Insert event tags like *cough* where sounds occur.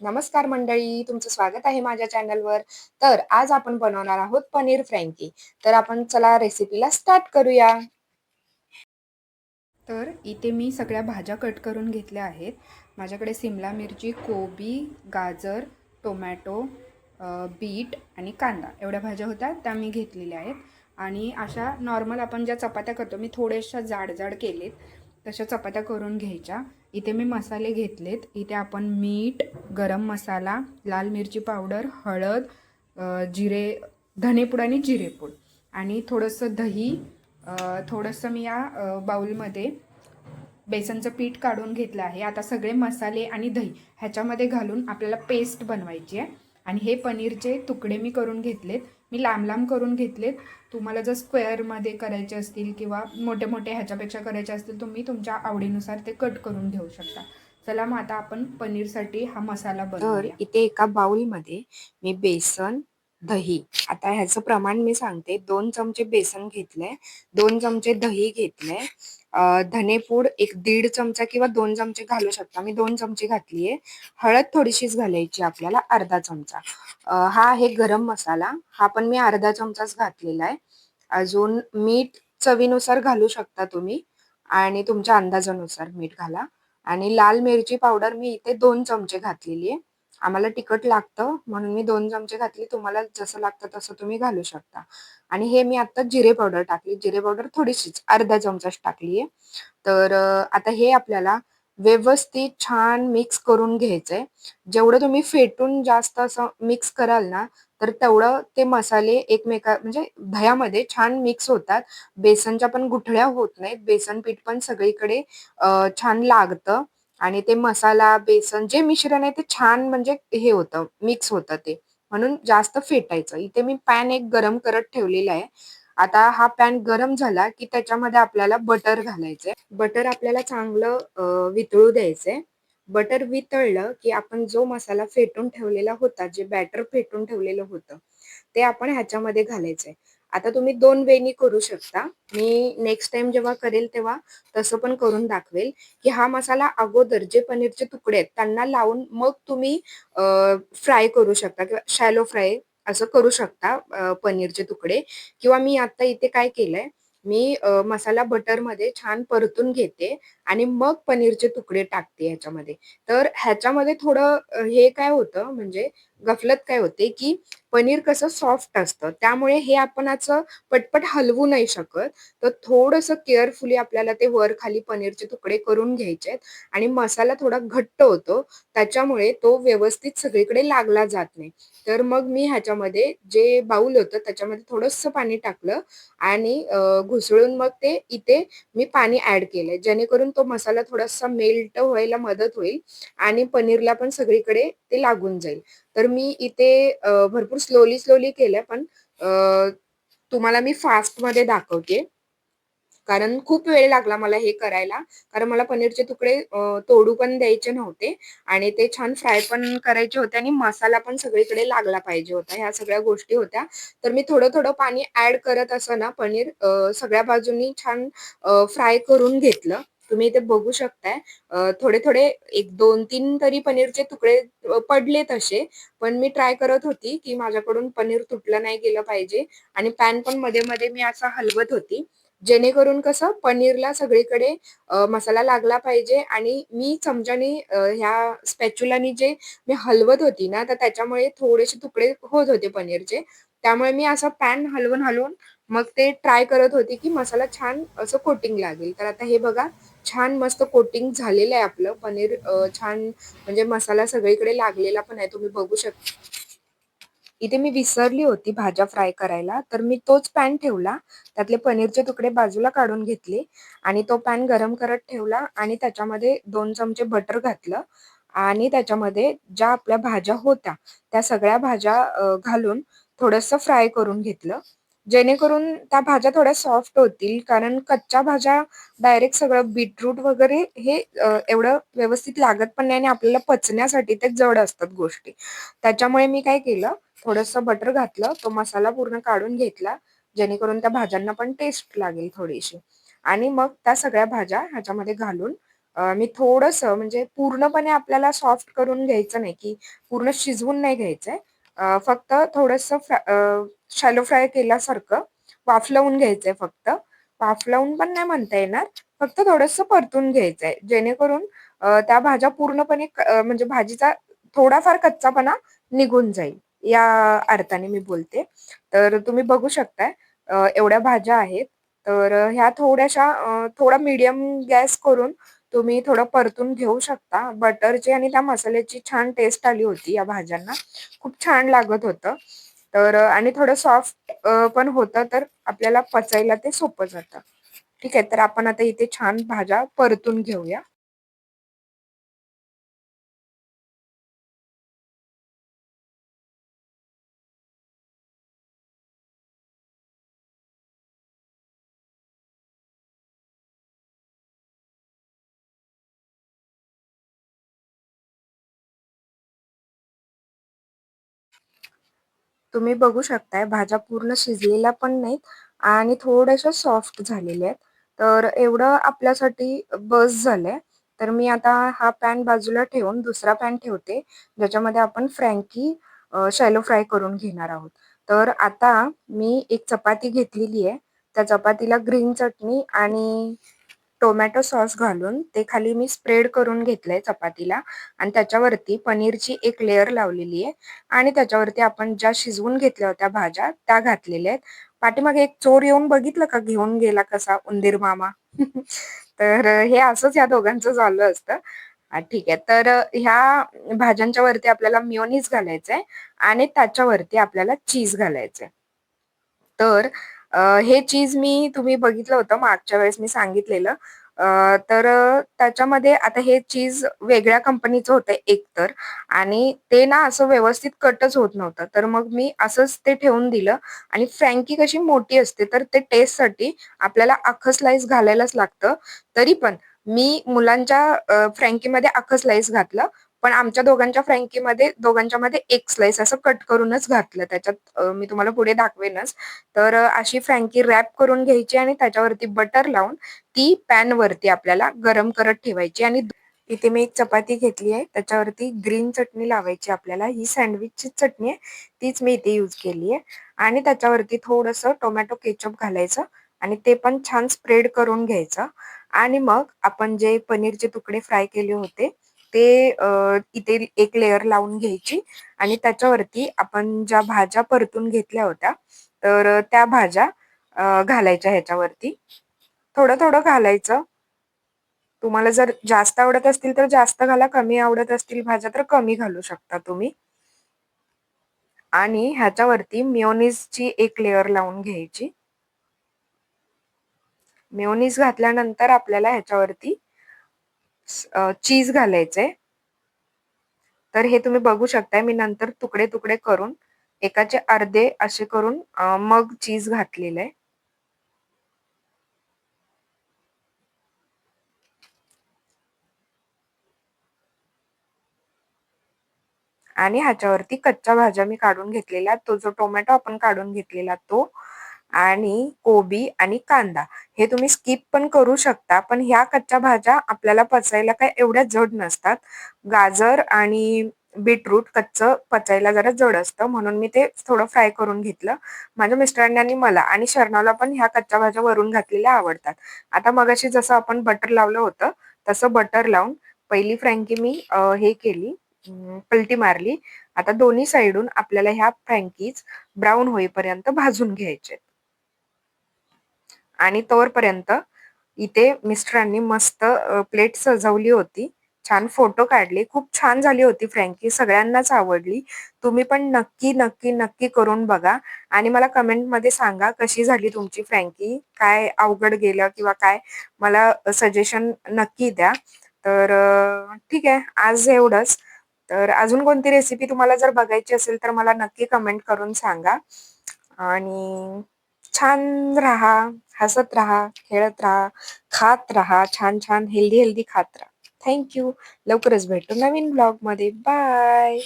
नमस्कार मंडळी, तुमचं स्वागत आहे माझ्या चॅनलवर. तर आज आपण बनवणार आहोत पनीर फ्रँकी. तर आपण चला रेसिपीला स्टार्ट करूया. तर इथे मी सगळ्या भाज्या कट करून घेतल्या आहेत. माझ्याकडे सिमला मिरची, कोबी, गाजर, टोमॅटो, बीट आणि कांदा एवढ्या भाज्या होत्या त्या मी घेतलेल्या आहेत. आणि अशा नॉर्मल आपण ज्या चपात्या करतो मी थोड्याशा जाड जाड केलेत तशा चपात्या करून घ्यायच्या इथे मी मसाले घेतलेत. इथे आपण मीठ गरम मसाला लाल मिरची पावडर हळद जिरे धनेपूड आणि जिरेपूड. आणि थोडंसं दही थोडंसं मी या बाऊलमध्ये बेसनचं पीठ काढून घेतलं आहे. आता सगळे मसाले आणि दही ह्याच्यामध्ये घालून आपल्याला पेस्ट बनवायची आहे. आणि हे पनीरचे तुकडे मी करून घेतलेत. मी लांब लांब करून घेतलेत. तुम्हाला जर स्क्वेअरमध्ये करायचे असतील किंवा मोठे मोठे ह्याच्यापेक्षा करायचे असतील तुम्ही तुमच्या आवडीनुसार ते कट करून घेऊ शकता. चला मग आता आपण पनीरसाठी हा मसाला बनवूया. इथे एका बाउलमध्ये मी बेसन दही. आता ह्याचं प्रमाण मी सांगते. दोन चमचे बेसन घेतले दोन चमचे दही घेतले धनेपूड एक दीड चमचा किंवा दोन चमचे घालू शकता. मी दोन चमचे घातलीये. हळद थोडीशीच घालायची आपल्याला अर्धा चमचा. हा आहे गरम मसाला. हा पण मी अर्धा चमचाच घातलेला आहे अजून मीठ चवीनुसार घालू शकता तुम्ही आणि तुमच्या अंदाजानुसार मीठ घाला. आणि लाल मिरची पावडर मी इथे दोन चमचे घातलेली आहे आम्हाला तिखट लागतं म्हणून मी दोन चमचे घातली. तुम्हाला जसं लागतं तसं तुम्ही घालू शकता. आणि हे मी आता जिरे पावडर टाकली. जिरे पावडर थोडीशीच अर्धा चमचाच टाकली आहे तर आता हे आपल्याला व्यवस्थित छान मिक्स करून घ्यायचंय. जेवढं तुम्ही फेटून जास्त असं मिक्स कराल ना तर तेवढं ते मसाले एकमेका म्हणजे दह्यामध्ये छान मिक्स होतात. बेसनच्या पण गुठळ्या होत नाहीत. बेसन पीठ पण सगळीकडे छान लागतं. आणि ते मसाला बेसन जे मिश्रण आहे ते छान म्हणजे हे होतं मिक्स होतं ते. म्हणून जास्त फेटायचं. इथे मी पॅन एक गरम करत ठेवलेला आहे. आता हा पॅन गरम झाला की त्याच्यामध्ये आपल्याला बटर घालायचंय. बटर आपल्याला चांगलं वितळू द्यायचंय. बटर वितळलं की आपण जो मसाला फेटून ठेवलेला होता जे बॅटर फेटून ठेवलेलं होतं ते आपण ह्याच्यामध्ये घालायचंय. आता तुम्ही दोन वेनी करू शकता. मी नेक्स्ट टाइम जेव्हा करेल तेव्हा तसं पण करून दाखवेल की हा मसाला अगोदर जे पनीरचे तुकडे आहेत त्यांना लावून मग तुम्ही फ्राय करू शकता किंवा शॅलो फ्राय असं करू शकता पनीरचे तुकडे. किंवा मी आता इथे काय केलंय मी मसाला बटरमध्ये छान परतून घेते आणि मग पनीरचे तुकडे टाकते ह्याच्यामध्ये. तर ह्याच्यामध्ये थोडं हे काय होतं म्हणजे गफलत काय होते की पनीर कसं सॉफ्ट असतं. त्यामुळे हे आपण असं पटपट हलवू नाही शकत. तर थोडंसं केअरफुली आपल्याला ते वर खाली पनीरचे तुकडे करून घ्यायचे आहेत. आणि मसाला थोडा घट्ट होतो. त्याच्यामुळे तो व्यवस्थित सगळीकडे लागला जात नाही. तर मग मी ह्याच्यामध्ये जे बाऊल होतं त्याच्यामध्ये थोडंसं पाणी टाकलं. आणि घुसळून मग ते इथे मी पाणी ऍड केलंय. जेणेकरून तो मसाला थोडासा मेल्ट व्हायला मदत होईल. आणि पनीरला पण सगळीकडे ते लागून जाईल. तर मी इथे भरपूर स्लोली स्लोली केलंय पण तुम्हाला मी फास्टमध्ये दाखवते. कारण खूप वेळ लागला मला हे करायला. कारण मला पनीरचे तुकडे तोडू पण द्यायचे नव्हते. आणि ते छान फ्राय पण करायचे होते आणि मसाला पण सगळीकडे लागला पाहिजे होता. ह्या सगळ्या गोष्टी होत्या. तर मी थोडं थोडं पाणी ऍड करत असं ना पनीर सगळ्या बाजूनी छान फ्राय करून घेतलं. तुम्ही इथे बघू शकताय. थोडे थोडे एक दोन तीन तरी पनीरचे तुकडे पडले तसे पण मी ट्राय करत होती की माझ्याकडून पनीर तुटलं नाही गेलं पाहिजे. आणि पॅन पण मध्ये मध्ये मी असं हलवत होती. जेणेकरून कसं पनीरला सगळीकडे मसाला लागला पाहिजे. आणि मी चमच्याने ह्या स्पॅच्युलानी जे मी हलवत होती ना तर त्याच्यामुळे थोडेसे तुकडे होत होते पनीरचे. त्यामुळे मी असं पॅन हलवून हलवून मग ते ट्राय करत होती की मसाला छान असं कोटिंग लागेल. तर आता हे बघा छान मस्त कोटिंग झालेलं आहे आपलं. पनीर छान म्हणजे मसाला सगळीकडे लागलेला पण आहे तुम्ही बघू शकता इथे मी विसरली होती भाज्या फ्राय करायला तर मी तोच पॅन ठेवला. त्यातले पनीरचे तुकडे बाजूला काढून घेतले आणि तो पॅन गरम करत ठेवला आणि त्याच्यामध्ये दोन चमचे बटर घातलं आणि त्याच्यामध्ये ज्या आपल्या भाज्या होत्या त्या सगळ्या भाज्या घालून थोडस फ्राय करून घेतलं. जेणेकरून त्या भाज्या थोड्या सॉफ्ट होतील. कारण कच्च्या भाज्या डायरेक्ट सगळं बीटरूट वगैरे हे एवढं व्यवस्थित लागत पण नाही आणि आपल्याला पचण्यासाठी ते जड असतात गोष्टी. त्याच्यामुळे मी काय केलं थोडंसं बटर घातलं तो मसाला पूर्ण काढून घेतला जेणेकरून त्या भाज्यांना पण टेस्ट लागेल थोडीशी. आणि मग त्या सगळ्या भाज्या ह्याच्यामध्ये घालून मी थोडंसं म्हणजे पूर्णपणे आपल्याला सॉफ्ट करून घ्यायचं नाही, की पूर्ण शिजवून नाही घ्यायचंय. अ, फक्त थोडंसं फ्रा अ, शॅलो फ्राय केल्यासारखं वाफलवून घ्यायचंय फक्त. वाफलवून पण नाही म्हणता येणार. फक्त थोडंसं परतून घ्यायचंय. जेणेकरून अ, त्या भाज्या पूर्णपणे क अ, म्हणजे भाजीचा थोडाफार कच्चापणा निघून जाईल. या अर्थाने मी बोलते. तर तुम्ही बघू शकताय अ, एवढ्या भाज्या आहेत. तर अ, ह्या थोड्याशा अ, थोडा मीडियम गॅस करून तुम्ही थोडं परतून घेऊ शकता. बटरची आणि त्या मसाल्याची छान टेस्ट आली होती या भाज्यांना. खूप छान लागत होतं. तर आणि थोडं सॉफ्ट पण होतं तर आपल्याला पचायला ते सोपं जातं. ठीक आहे. तर आपण आता इथे छान भाज्या परतून घेऊया. तुम्ही बघू शकताय भाज्या पूर्ण शिजलेल्या पण नाहीत आणि थोड्याशा सॉफ्ट झालेल्या आहेत. तर एवढं आपल्यासाठी बस झालंय. तर मी आता हा पॅन बाजूला ठेवून दुसरा पॅन ठेवते, ज्याच्यामध्ये आपण फ्रँकी शॅलो फ्राय करून घेणार आहोत. तर आता मी एक चपाती घेतलेली आहे. त्या चपातीला ग्रीन चटणी आणि टोमॅटो सॉस घालून ते खाली मी स्प्रेड करून घेतलंय चपातीला आणि त्याच्यावरती पनीरची एक लेअर लावलेली आहे आणि त्याच्यावरती आपण ज्या शिजवून घेतल्या होत्या भाज्या त्या घातलेल्या आहेत. पाठीमागे एक चोर येऊन बघितलं का घेऊन गेला कसा उंदीर मामा. *laughs* तर हे असंच या दोघांचं झालं असतं. ठीक आहे. तर ह्या भाज्यांच्या वरती आपल्याला मेयोनीज घालायचंय आणि त्याच्यावरती आपल्याला चीज घालायचंय. तर हे चीज मी तुम्ही बघितलं होतं मागच्या वेळेस मी सांगितलेलं. तर त्याच्यामध्ये आता हे चीज वेगळ्या कंपनीचं होतं एकतर आणि ते ना असं व्यवस्थित कटच होत नव्हतं. तर मग मी असंच ते ठेवून दिलं आणि फ्रँकी कशी मोठी असते, तर ते टेस्टसाठी आपल्याला अख्खं स्लाईस घालायलाच लागतं. तरी पण मी मुलांच्या फ्रँकीमध्ये अख्खं स्लाईस घातलं. पण आमच्या दोघांच्या फ्रँकीमध्ये दोघांच्यामध्ये एक स्लाईस असं कट करूनच घातलं. त्याच्यात मी तुम्हाला पुढे दाखवेनच. तर अशी फ्रँकी रॅप करून घ्यायची आणि त्याच्यावरती बटर लावून ती पॅनवरती आपल्याला गरम करत ठेवायची आणि इथे मी एक चपाती घेतली आहे. त्याच्यावरती ग्रीन चटणी लावायची आपल्याला. ही सँडविचची चटणी आहे. तीच मी इथे यूज केली आहे आणि त्याच्यावरती थोडंसं टोमॅटो केचअप घालायचं आणि ते पण छान स्प्रेड करून घ्यायचं आणि मग आपण जे पनीरचे तुकडे फ्राय केले होते, ते इथे एक लेयर लावून घ्यायची आणि त्याच्यावरती आपण ज्या भाज्या परतून घेतल्या होत्या, तर त्या भाज्या घालायच्या ह्याच्यावरती. थोडं-थोडं घालायचं. तुम्हाला जर जास्त आवडत असतील तर जास्त घाला, कमी आवडत असतील भाज्या तर कमी घालू शकता तुम्ही. आणि ह्याच्यावरती मेयोनीजची एक लेयर लावून घ्यायची. मेयोनीज घातल्यानंतर आपल्याला ह्याच्यावरती चीज घालायचे तर हे तुम्ही बघू शकताय मी नंतर तुकडे-तुकडे करून एकाचे अर्धे असे करून मग चीज घातलेलं आहे. आणि ह्याच्यावरती कच्च्या भाज्या मी काढून घेतलेल्या, तो जो टोमॅटो आपण काढून घेतलेला तो आणि कोबी आणि कांदा. हे तुम्ही स्किप पण करू शकता. पण ह्या कच्च्या भाज्या आपल्याला पचायला काही एवढ्या जड नसतात. गाजर आणि बीटरूट कच्चं पचायला जरा जड असतं. म्हणून मी ते थोडं फ्राय करून घेतलं. माझ्या मिस्टरांनी आणि मला आणि शर्नाला पण ह्या कच्च्या भाज्या वरून घातलेल्या आवडतात. आता मगाशी जसं आपण बटर लावलं होतं, तसं बटर लावून पहिली फ्रँकी मी हे केली पलटी मारली. आता दोन्ही साईडून आपल्याला ह्या फ्रँकीज ब्राऊन होईपर्यंत भाजून घ्यायचे आणि तोवरपर्यंत इथे मिस्टरांनी मस्त प्लेट सजवली होती. छान फोटो काढले. खूप छान झाली होती फ्रँकी. सगळ्यांनाच आवडली. तुम्ही पण नक्की, नक्की, नक्की करून बघा आणि मला कमेंटमध्ये सांगा कशी झाली तुमची फ्रँकी? काय अवघड गेलं किंवा काय मला सजेशन नक्की द्या. तर ठीक आहे. आज एवढंच. तर अजून कोणती रेसिपी तुम्हाला जर बघायची असेल तर मला नक्की कमेंट करून सांगा. आणि छान राहा, हसत राहा, खेळत राहा, खात राहा, छान-छान हेल्दी-हेल्दी खात राहा. Thank you. लवकरच भेटू नवीन ब्लॉगमध्ये. बाय.